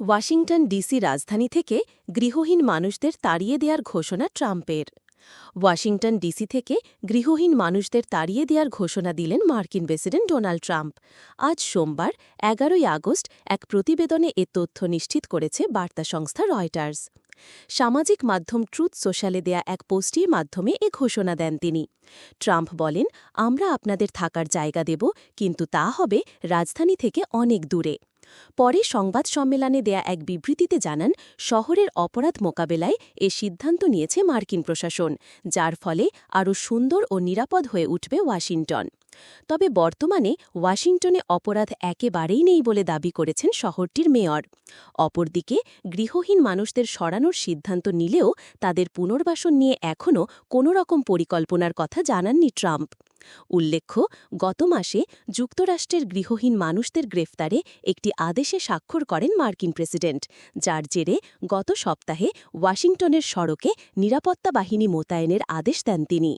Washington DC রাজধানী থেকে গৃহহীন মানুষদের তাড়িয়ে দেওয়ার ঘোষণা ট্রাম্পের। ওয়াশিংটন ডিসি থেকে গৃহহীন মানুষদের তাড়িয়ে দেওয়ার ঘোষণা দিলেন মার্কিন প্রেসিডেন্ট ডোনাল্ড ট্রাম্প। আজ সোমবার, এগারোই আগস্ট, এক প্রতিবেদনে এ তথ্য নিশ্চিত করেছে বার্তা সংস্থা রয়টার্স। সামাজিক মাধ্যম ট্রুথ সোশ্যালে দেয়া এক পোস্টের মাধ্যমে এ ঘোষণা দেন তিনি। ট্রাম্প বলেন, আমরা আপনাদের থাকার জায়গা দেব, কিন্তু তা হবে রাজধানী থেকে অনেক দূরে। পরে সংবাদ সম্মেলনে দেয়া এক বিবৃতিতে জানান, শহরের অপরাধ মোকাবেলায় এ সিদ্ধান্ত নিয়েছে মার্কিন প্রশাসন, যার ফলে আরও সুন্দর ও নিরাপদ হয়ে উঠবে ওয়াশিংটন। তবে বর্তমানে ওয়াশিংটনে অপরাধ একেবারেই নেই বলে দাবি করেছেন শহরটির মেয়র। অপরদিকে, গৃহহীন মানুষদের সরানোর সিদ্ধান্ত নিলেও তাদের পুনর্বাসন নিয়ে এখনও কোনো রকম পরিকল্পনার কথা জানাননি ট্রাম্প। উল্লেখ্য, গত মাসে যুক্তরাষ্ট্রের গৃহহীন মানুষদের গ্রেফতারে একটি আদেশে স্বাক্ষর করেন মার্কিন প্রেসিডেন্ট, যার জেরে গত সপ্তাহে ওয়াশিংটনের সড়কে নিরাপত্তা বাহিনী মোতায়েনের আদেশ দেন তিনি।